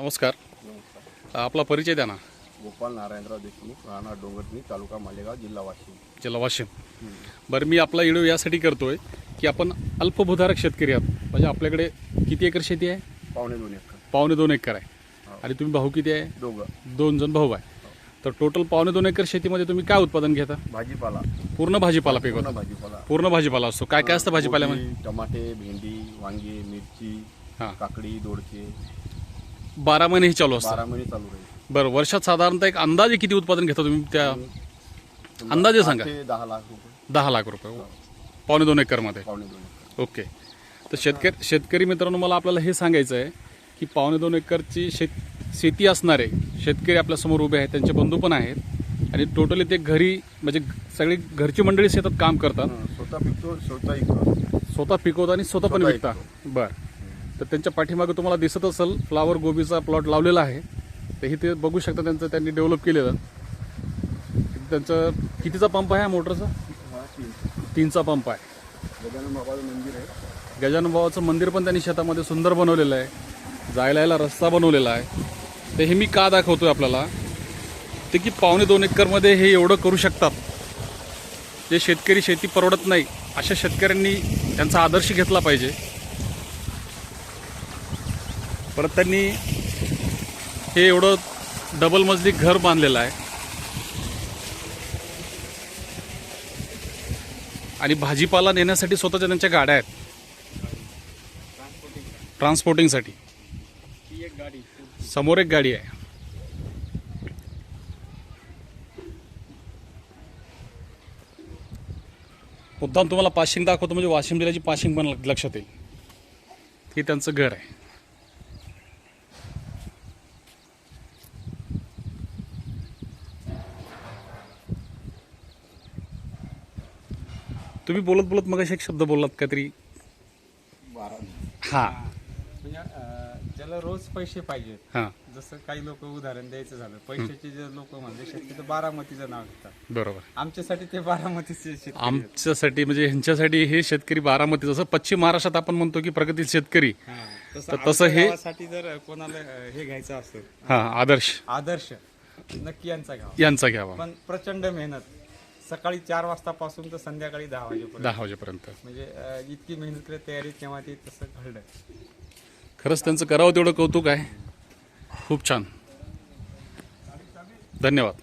नमस्कार. आपला परिचय द्या ना. गोपाल नारायणराव देशमुख राहणार डोंगरनी तालुका मालेगाव जिल्हा वाशिम. जिल्हा वाशिम. बरं मी आपला व्हिडिओ यासाठी करतोय की आपण अल्पभूधारक शेतकरी आहात. म्हणजे आपल्याकडे किती एकर शेती आहे? पावणे दोन एकर. पावणे दोन एकर आहे. आणि तुम्ही भाऊ किती आहे? दोघं. दोन जण भाऊ आहे. तर टोटल पावणे दोन एकर शेतीमध्ये तुम्ही काय उत्पादन घेता? भाजीपाला. पूर्ण भाजीपाला पिकवता. भाजीपाला. पूर्ण भाजीपाला असतो. काय काय असतं भाजीपाल्यामध्ये? टमाटे भेंडी वांगे मिरची हां. काकडी दोडके. बारा महिने हे चालू असतं. बारा महिने चालू राहील. बरं वर्षात साधारणतः एक अंदाजे किती उत्पादन घेता तुम्ही त्या अंदाजे सांगा. ते दहा लाख रुपये. दहा लाख रुपये. पावणे दोन एकरमध्ये पावणे दोन एकर. ओके. तर शेतकरी शेतकरी मित्रांनो मला आपल्याला हे सांगायचं आहे की पावणे दोन एकरची शेत शेती असणारे शेतकरी आपल्यासमोर उभे आहेत त्यांचे बंधू पण आहेत. आणि टोटली ते घरी म्हणजे सगळी घरची मंडळी शेतात काम करतात. हं, स्वतः पिकतो स्वतः इकतो. स्वतः पिकवतात आणि स्वतः पण स्वतः विकता बरं. तर त्यांच्या पाठीमागे तुम्हाला दिसत असेल फ्लावर गोबीचा प्लॉट लावलेला आहे. तर हे ते बघू शकता त्यांचं त्यांनी डेव्हलप केलेलं. त्यांचं कितीचा पंप आहे मोटरचा? तीनचा पंप आहे. गजानन बाबाचं मंदिर आहे गजानन बाबाचं मंदिर पण त्यांनी शेतामध्ये सुंदर बनवलेलं आहे. जायला यायला रस्ता बनवलेला आहे. तर हे मी का दाखवतो आहे आपल्याला? ते की पावणे दोन एकरमध्ये हे एवढं करू शकतात. जे शेतकरी शेती परवडत नाही अशा शेतकऱ्यांनी त्यांचा आदर्श घेतला पाहिजे. परत त्यांनी हे एवढं डबल मजली घर बांधलेलं आहे. आणि भाजीपाला नेण्यासाठी स्वतःच्या त्यांच्या गाड्या आहेत. ट्रान्सपोर्टिंगसाठी एक समोर एक गाडी आहे. मुद्दाम तुम्हाला पाशिंग दाखवतो म्हणजे वाशिम जिल्ह्याची पाशिंग पण लक्षात येईल. हे त्यांचं घर आहे. तुम्ही बोलत बोलत मग एक शब्द बोललात काहीतरी. हा. म्हणजे अं, ज्याला रोज पैसे पाहिजेत हा. जसं काही लोक उदाहरण द्यायचं झालं पैशाचे जे लोक म्हणजे शक्यतो बारामतीचं नाव घेतात बरोबर. आमच्यासाठी ते बारामतीचे शेतकरी आहेत. आमच्यासाठी म्हणजे ह्यांच्यासाठी हे शेतकरी बारामती जसं पश्चिम महाराष्ट्रात आपण म्हणतो की प्रगतील शेतकरी हा. तर तसं आमच्या हे- गावासाठी जर कोणाला अं, हे घ्यायचं असेल हा आदर्श. आदर्श नक्की यांचा घ्यावा. यांचा घ्यावा. पण प्रचंड मेहनत. सकाळी चार वाजतापासून तर संध्याकाळी दहा वाजेपर्यंत. दहा वाजेपर्यंत. म्हणजे अं, इतकी मेहनत तयारी तेव्हा ते तसं घडलं. खरंच त्यांचं करावं तेवढं कौतुक आहे. खूप छान. धन्यवाद.